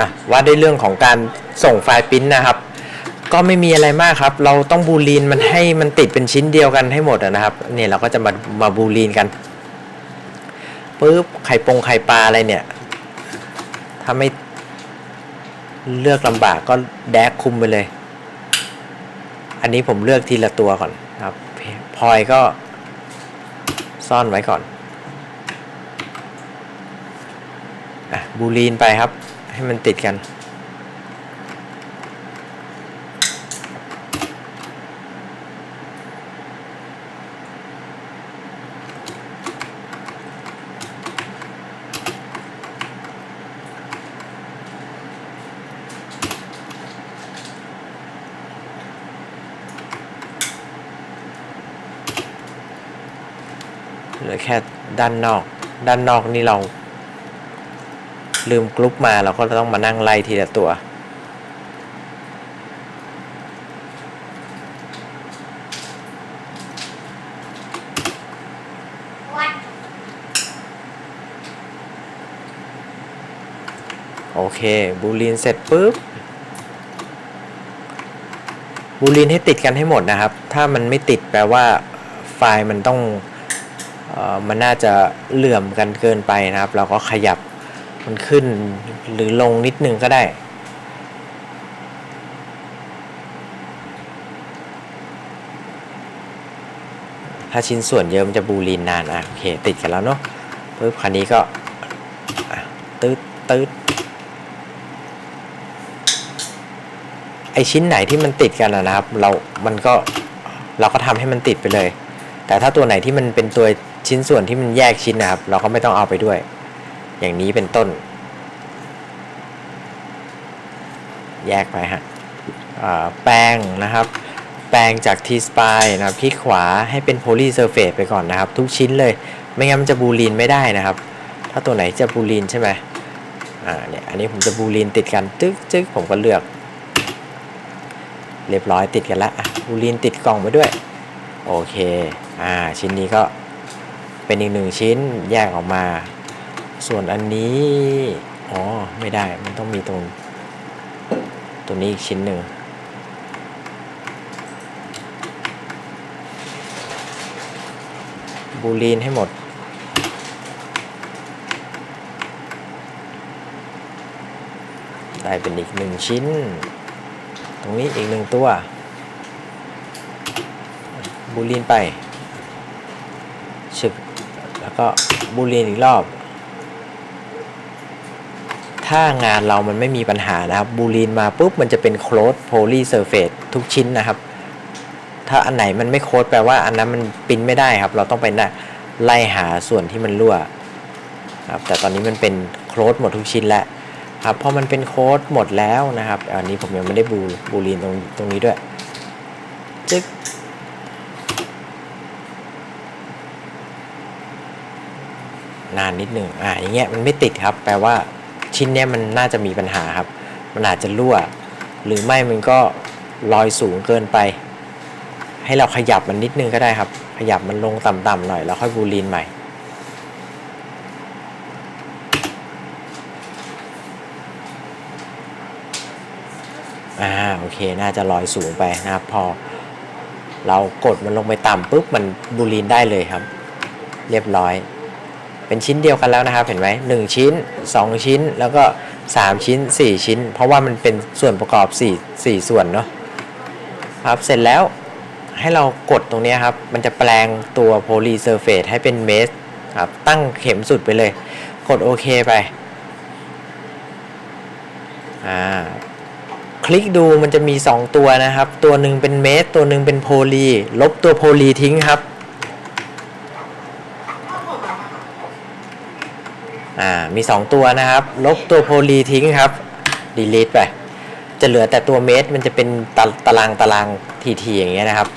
อะว่าด้วยเรื่องของการส่งไฟล์ปริ้นนะครับ ก็ไม่มีอะไรมากครับ เราต้องบูลีนมันให้มันติดเป็นชิ้นเดียวกันให้หมดนะครับเนี่ยเราก็จะมามาบูลีนกันปุ๊บไข่ปงไข่ปลาอะไรเนี่ย ถ้าไม่เลือกลำบากก็แดกคุมไปเลย อันนี้ผมเลือกทีละตัวก่อนครับพลอยก็ซ่อนไว้ก่อนอะบูลีนไปครับ ให้มันติดกัน เหลือแค่ด้านนอก ด้านนอกนี่เรา ลืมกรุ๊ปมาเราก็ต้องมานั่งไล่ทีละตัว โอเค บูลีนเสร็จปุ๊บ บูลีนให้ติดกันให้หมดนะครับ ถ้ามันไม่ติดแปลว่าไฟล์มันต้องออมันน่าจะเหลื่อมกันเกินไปนะครับ เราก็ขยับ มันขึ้นหรือลงนิดนึงก็ได้ ถ้าชิ้นส่วนเยอะมันจะบูลีนนานอะโอเคติดกันแล้วเนาะปุ๊บคันนี้ก็ตืดตืดไอชิ้นไหนที่มันติดกันอะนะครับ เรา มันก็เราก็ทำให้มันติดไปเลย แต่ถ้าตัวไหนที่มันเป็นตัวชิ้นส่วนที่มันแยกชิ้นนะครับ เราก็ไม่ต้องเอาไปด้วย อย่างนี้เป็นต้น แยกไปฮะแปรงนะครับ แปรงจาก T spy นะครับคลิกขวาให้เป็น poly surface ไปก่อนนะครับ ทุกชิ้นเลย ไม่งั้นมันจะบูลีนไม่ได้นะครับ ถ้าตัวไหนจะบูลีนใช่ไหมอ่าเนี่ยอันนี้ผมจะบูลีนติดกันตึ๊กตึ๊กผมก็เลือก เรียบร้อยติดกันแล้วอะบูลีนติดกล่องไปด้วย โอเคอ่าชิ้นนี้ก็เป็นอีกหนึ่งชิ้นแยกออกมา ส่วนอันนี้ อ๋อ ไม่ได้ มันต้องมีตรง ตัวนี้อีกชิ้นหนึ่ง บูลีนให้หมด ได้เป็นอีกหนึ่งชิ้น ตรงนี้อีกหนึ่งตัว บูลีนไป ชึบ แล้วก็บูลีนอีกรอบ ถ้างานเรามันไม่มีปัญหานะครับบูลีนมาปุ๊บมันจะเป็นโคลดโพลีเซอร์เฟสทุกชิ้นนะครับ ถ้าอันไหนมันไม่โค้ดแปลว่าอันนั้นมันปิ้นไม่ได้ครับ เราต้องไปนะไล่หาส่วนที่มันรั่วครับแต่ตอนนี้มันเป็นโค้ดหมดทุกชิ้นแล้วครับพอมันเป็นโค้ดหมดแล้วนะครับ อันนี้ผมยังไม่ได้บูบูลีนตรงตรงนี้ด้วยจึ๊กนานนิดหนึ่งอ่าอย่างเงี้ยมันไม่ติดครับ แปลว่า ชิ้นนี้มันน่าจะมีปัญหาครับ มันอาจจะรั่ว หรือไม่มันก็ลอยสูงเกินไป ให้เราขยับมันนิดนึงก็ได้ครับ ขยับมันลงต่ำๆหน่อยแล้วค่อยบูลีนใหม่อ่าโอเคน่าจะลอยสูงไปนะครับ พอ เรากดมันลงไปต่ำปุ๊บมันบูลีนได้เลยครับ เรียบร้อย เป็นชิ้นเดียวกันแล้วนะครับ เห็นไหมหนึ่งชิ้น 2 ชิ้น แล้วก็ 3 ชิ้น 4 ชิ้น เพราะว่ามันเป็นส่วนประกอบ 4 4 ส่วนเนาะครับเสร็จแล้วให้เรากดตรงนี้ครับ มันจะแปลงตัว poly surface ให้เป็นเมสครับ ตั้งเข็มสุดไปเลย กดโอเคไปอ่าคลิกดูมันจะมี 2 ตัวนะครับ ตัวหนึ่งเป็นเมสตัวหนึ่งเป็นโพลีลบตัวโพลีทิ้งครับ อ่ามี 2 ตัวนะครับ ลบตัวโพลีทิ้งครับ delete ไป จะเหลือแต่ตัวเมตรมันจะเป็นตาตารางตารางทีๆอย่างเงี้ยนะครับ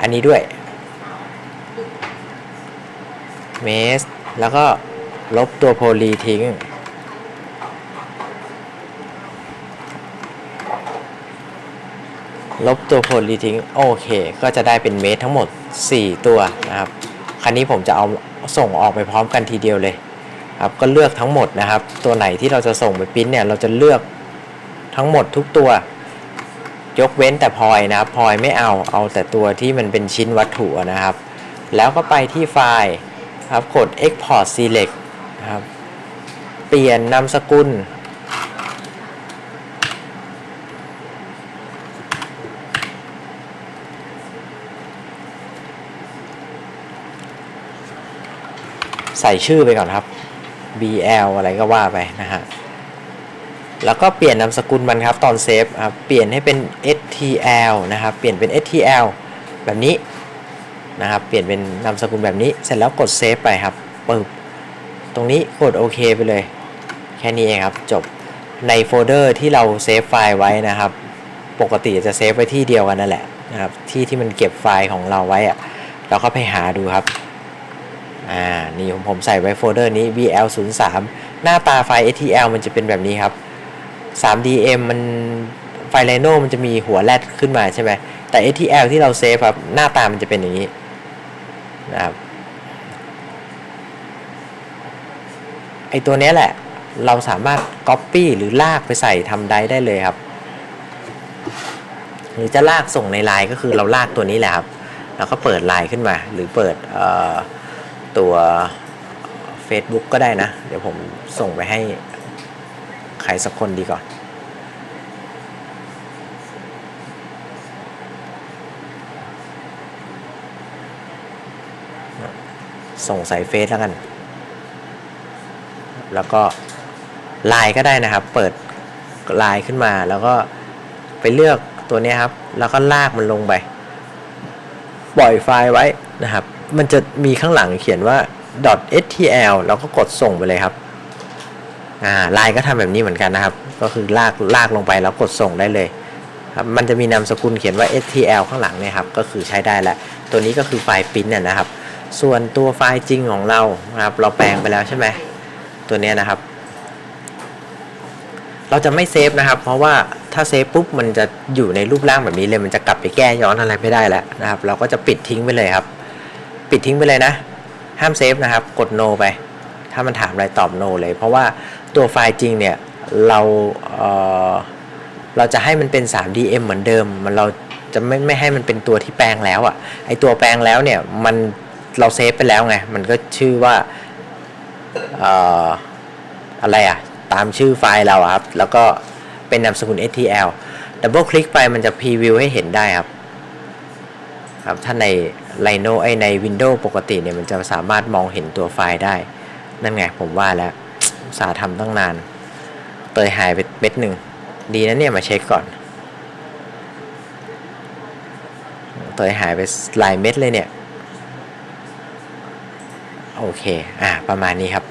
อันนี้ด้วยเมสแล้วก็ลบตัวโพลีทิ้ง ลบตัวโพลีทิ้ง โอเค ก็จะได้เป็นเมตรทั้งหมด 4 ตัวนะครับคันนี้ผมจะเอา ส่งออกไปพร้อมกันทีเดียวเลยครับก็เลือกทั้งหมดนะครับ ตัวไหนที่เราจะส่งไปพิมพ์เนี่ยเราจะเลือกทั้งหมดทุกตัวยกเว้นแต่พลอยนะครับพลอยไม่เอาเอาแต่ตัวที่มันเป็นชิ้นวัตถุนะครับ แล้วก็ไปที่ไฟล์ครับกด export select นะครับเปลี่ยนนามสกุล ใส่ชื่อไปก่อนครับ BL อะไรก็ว่าไปนะฮะแล้วก็เปลี่ยนนามสกุลมันครับตอนเซฟครับเปลี่ยนให้เป็น STL นะครับเปลี่ยนเป็น STL แบบนี้นะครับเปลี่ยนเป็นนามสกุลแบบนี้เสร็จแล้วกดเซฟไปครับปึ๊บตรงนี้กดโอเคไปเลย แค่นี้เองครับจบในโฟลเดอร์ที่เราเซฟไฟล์ไว้นะครับ ปกติจะเซฟไว้ที่เดียวกันนั่นแหละนะครับที่ที่มันเก็บไฟล์ของเราไว้อะเราก็ไปหาดูครับ อ่า นี่ผมผมใส่ไว้โฟลเดอร์นี้ VL03 หน้าตาไฟล์ STL มันจะเป็นแบบนี้ครับ 3DM มันไฟล์ Rhino มันจะมีหัวแรดขึ้นมาใช่ไหม แต่ STL ที่เราเซฟครับ หน้าตามันจะเป็นอย่างนี้นะครับไอตัวเนี้ยแหละ เราสามารถ Copy หรือลากไปใส่ทำได้ได้เลยครับ หรือจะลากส่งในไลน์ก็คือเราลากตัวนี้แหละครับ แล้วก็เปิดไลน์ขึ้นมา หรือเปิดเอ่อ ตัว Facebook ก็ได้นะ เดี๋ยวผมส่งไปให้ใครสักคนดีก่อน ส่งใส่เฟซแล้วกัน แล้วก็ไลน์ก็ได้นะครับ เปิดไลน์ขึ้นมาแล้วก็ไปเลือกตัวนี้ครับ แล้วก็ลากมันลงไป ปล่อยไฟล์ไว้นะครับ มันจะมีข้างหลังเขียนว่า .stl แล้วก็กดส่งไปเลยครับอ่าไลน์ก็ทำแบบนี้เหมือนกันนะครับ ก็คือลากลากลงไปแล้วกดส่งได้เลยครับมันจะมีนามสกุลเขียนว่า stl ข้างหลังเนี่ยครับก็คือใช้ได้แล้วตัวนี้ก็คือไฟล์ปริ้นน่ะนะครับ ส่วนตัวไฟล์จริงของเรานะครับเราแปลงไปแล้วใช่ไหมตัวนี้นะครับ เราจะไม่เซฟนะครับ เพราะว่าถ้าเซฟปุ๊บมันจะอยู่ในรูปร่างแบบนี้เลยมันจะกลับไปแก้ย้อนอะไรไม่ได้แล้วนะครับ เราก็จะปิดทิ้งไปเลยครับ ปิดทิ้งไปเลยนะ ห้ามเซฟนะครับ กด no ไป ถ้ามันถามอะไรตอบ no เลย เพราะว่าตัวไฟล์จริงเนี่ยเราเเราจะให้มันเป็น 3DM เหมือนเดิม มันเราจะไม่ไม่ให้มันเป็นตัวที่แปลงแล้วอะ่ะ ไอตัวแปลงแล้วเนี่ยมันเราเซฟไปแล้วไง มันก็ชื่อว่าอออะไรอะ่ะ ตามชื่อไฟล์เราครับ แล้วก็เป็นนามสกุล STL ดับเบิลคลิกไปมันจะพรีวิวให้เห็นได้ครับ ครับ ถ้าใน Rhino ไอใน Windows ปกติเนี่ยมันจะสามารถมองเห็นตัวไฟล์ได้ นั่นไงผมว่าแล้วสาทำตั้งนาน เตยหายไปเม็ดหนึ่ง ดีนะเนี่ยมาเช็คก่อน เตยหายไปหลายเม็ดเลยเนี่ย โอเค อ่า ประมาณนี้ครับ